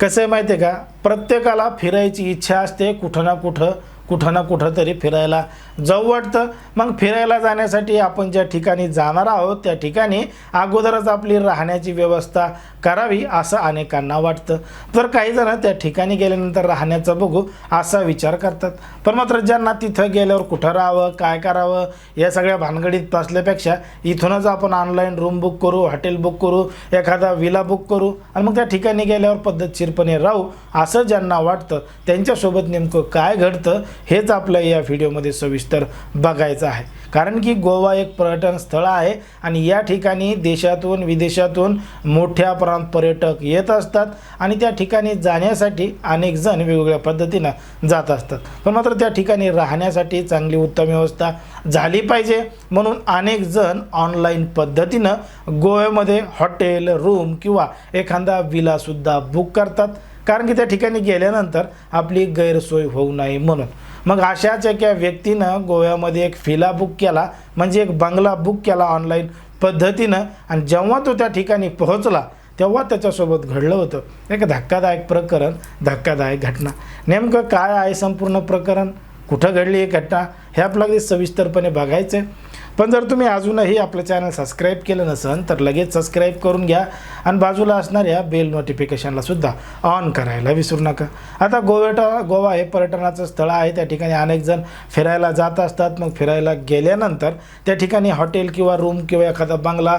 कसं आहे माहिती आहे का? प्रत्येकाला फिरायची इच्छा असते कुठं ना कुठं. कुठं ना कुठं तरी फिरायला जाऊ वाटतं. मग फिरायला जाण्यासाठी आपण ज्या ठिकाणी जाणार आहोत त्या ठिकाणी अगोदरच आपली राहण्याची व्यवस्था करावी असं अनेकांना वाटतं. तर काही जण त्या ठिकाणी गेल्यानंतर राहण्याचं बघू असा विचार करतात. पण मात्र ज्यांना तिथं गेल्यावर कुठं राहावं काय करावं या सगळ्या भानगडीत असल्यापेक्षा इथूनच आपण ऑनलाईन रूम बुक करू हॉटेल बुक करू एखादा विला बुक करू आणि मग त्या ठिकाणी गेल्यावर पद्धतशीरपणे राहू असं ज्यांना वाटतं. त्यांच्यासोबत नेमकं काय घडतं हेच आपलं या व्हिडिओमध्ये सविस्तर बघायचं आहे. कारण की गोवा एक पर्यटन स्थळ आहे आणि या ठिकाणी देशातून विदेशातून मोठ्या प्रमाणात पर्यटक येत असतात आणि त्या ठिकाणी जाण्यासाठी अनेक जण वेगवेगळ्या पद्धतीनं जात असतात. पण मात्र त्या ठिकाणी राहण्यासाठी चांगली उत्तम व्यवस्था झाली पाहिजे म्हणून अनेक जण ऑनलाईन पद्धतीनं गोव्यामध्ये हॉटेल रूम किंवा एखादा विलासुद्धा बुक करतात. कारण की त्या ठिकाणी गेल्यानंतर आपली गैरसोय होऊ नये म्हणून. मग अशाच एका व्यक्तीनं गोव्यामध्ये एक फिला बुक केला म्हणजे एक बंगला बुक केला ऑनलाईन पद्धतीनं. आणि जेव्हा तो त्या ठिकाणी पोहोचला तेव्हा त्याच्यासोबत घडलं होतं. एक धक्कादायक प्रकरण धक्कादायक घटना. नेमकं काय आहे संपूर्ण प्रकरण? कुठं घडली ही घटना? हे आपल्याला अगदी सविस्तरपणे बघायचं आहे पण जर तुम्ही अजूनही आपलं चॅनल सबस्क्राईब केलं नसेल तर लगेच सबस्क्राईब करून घ्या आणि बाजूला असणाऱ्या बेल नोटिफिकेशनला सुद्धा ऑन करायला विसरू नका. आता गोवेटा गोवा हे पर्यटनाचं स्थळ आहे. त्या ठिकाणी अनेक जण फिरायला जात असतात. मग फिरायला गेल्यानंतर त्या ठिकाणी हॉटेल किंवा रूम किंवा एखादा बंगला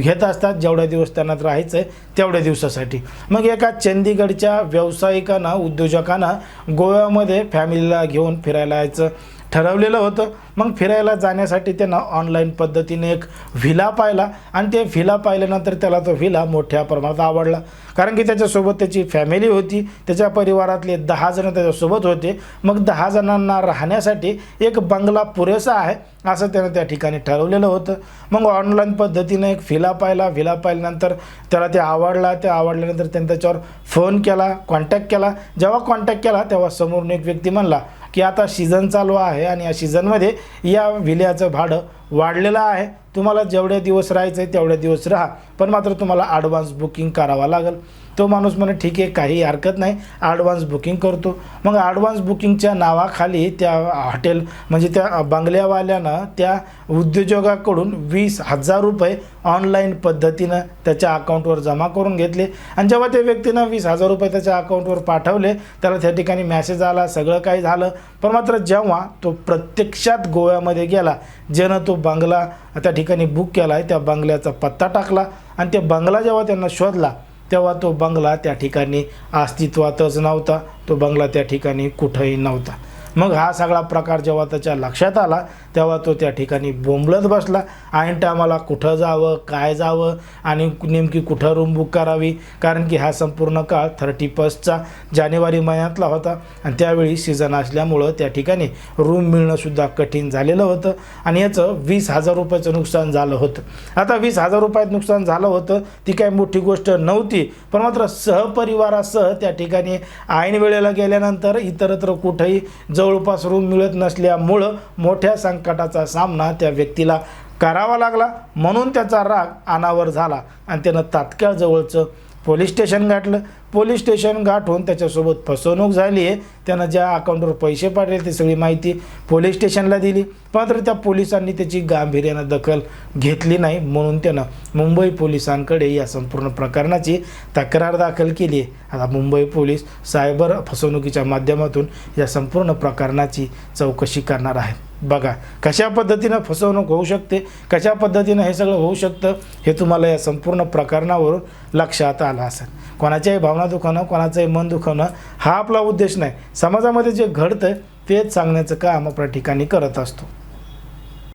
घेत असतात. जेवढ्या दिवस त्यांना राहायचं आहे तेवढ्या दिवसासाठी. मग एका चंदीगडच्या व्यावसायिकांना उद्योजकांना गोव्यामध्ये फॅमिलीला घेऊन फिरायला यायचं. ठरवलेलं होतं. मग फिरायला जाण्यासाठी त्यानं ऑनलाईन पद्धतीने एक व्हिला पाहिला आणि ते व्हिला पाहिल्यानंतर त्याला तो व्हिला मोठ्या प्रमाणात आवडला. कारण की त्याच्यासोबत त्याची फॅमिली होती. त्याच्या परिवारातले दहा जण त्याच्यासोबत होते. मग दहा जणांना राहण्यासाठी एक बंगला पुरेसा आहे असं त्यानं त्या ठिकाणी ठरवलेलं होतं. मग ऑनलाईन पद्धतीने एक व्हिला पाहिला. व्हिला पाहिल्यानंतर त्याला ते आवडला. ते आवडल्यानंतर त्याने त्याच्यावर फोन केला कॉन्टॅक्ट केला. जेव्हा कॉन्टॅक्ट केला तेव्हा समोरून एक व्यक्ती म्हणला की आता सीझन चालू आहे आणि या सीझनमध्ये या विल्याचं भाडं वाढलेला आहे. तुम्हाला जेवढे दिवस राहायचं आहे तेवढे दिवस राहा. पण मात्र तुम्हाला ॲडव्हान्स बुकिंग करावा लागेल. तो माणूस म्हणे ठीक आहे काही हरकत नाही. ॲडव्हान्स बुकिंग करतो. मग ॲडव्हान्स बुकिंगच्या नावाखाली त्या हॉटेल म्हणजे त्या बंगल्यावाल्यानं त्या उद्योजकाकडून वीस हजार रुपये ऑनलाईन पद्धतीनं त्याच्या अकाउंटवर जमा करून घेतले. आणि जेव्हा त्या व्यक्तीनं वीस हजार रुपये त्याच्या अकाउंटवर पाठवले त्याला त्या ठिकाणी मॅसेज आला सगळं काही झालं. पण मात्र जेव्हा तो प्रत्यक्षात गोव्यामध्ये गेला ज्यानं तो बंगला त्या ठिकाणी बुक केला आहे त्या बंगल्याचा पत्ता टाकला आणि त्या बंगला जेव्हा त्यांना शोधला तेव्हा तो बंगला त्या ठिकाणी अस्तित्वातच नव्हता. तो बंगला त्या ठिकाणी कुठंही नव्हता. मग हा सगळा प्रकार जेव्हा त्याच्या लक्षात आला तेव्हा तो त्या ठिकाणी बोंबलत बसला. ऐन टायमाला कुठं जावं काय जावं आणि नेमकी कुठं रूम बुक करावी? कारण की हा संपूर्ण काळ थर्टी फर्स्टचा जानेवारी महिन्यातला होता आणि त्यावेळी सीझन असल्यामुळं त्या ठिकाणी रूम मिळणंसुद्धा कठीण झालेलं होतं आणि याचं वीस हजार रुपयाचं नुकसान झालं होतं. आता वीस हजार रुपयात नुकसान झालं होतं ती काही मोठी गोष्ट नव्हती पण मात्र सहपरिवारासह त्या ठिकाणी ऐन वेळेला गेल्यानंतर इतरत्र कुठंही जवळपास रूम मिळत नसल्यामुळं मोठ्या संकटाचा सामना त्या व्यक्तीला करावा लागला. म्हणून त्याचा राग अनावर झाला आणि त्यानं तात्काळ जवळचं पोलीस स्टेशन गाठलं. पोलीस स्टेशन गाठून त्याच्यासोबत फसवणूक झाली आहे. त्यानं ज्या अकाउंटवर पैसे पाठवले ती सगळी माहिती पोलीस स्टेशनला दिली. मात्र त्या पोलिसांनी त्याची गांभीर्यानं दखल घेतली नाही म्हणून त्यानं मुंबई पोलिसांकडे या संपूर्ण प्रकरणाची तक्रार दाखल केली आहे. आता मुंबई पोलीस सायबर फसवणुकीच्या माध्यमातून या संपूर्ण प्रकरणाची चौकशी करणार आहेत. बघा कशा पद्धतीनं फसवणूक होऊ शकते कशा पद्धतीनं हे सगळं होऊ शकतं हे तुम्हाला या संपूर्ण प्रकरणावरून लक्षात आलं असेल. कोणाच्याही भावना दुखवणं कोणाचंही मन दुखवणं हा आपला उद्देश नाही. समाजामध्ये जे घडतं तेच सांगण्याचं काम आपल्या ठिकाणी करत असतो.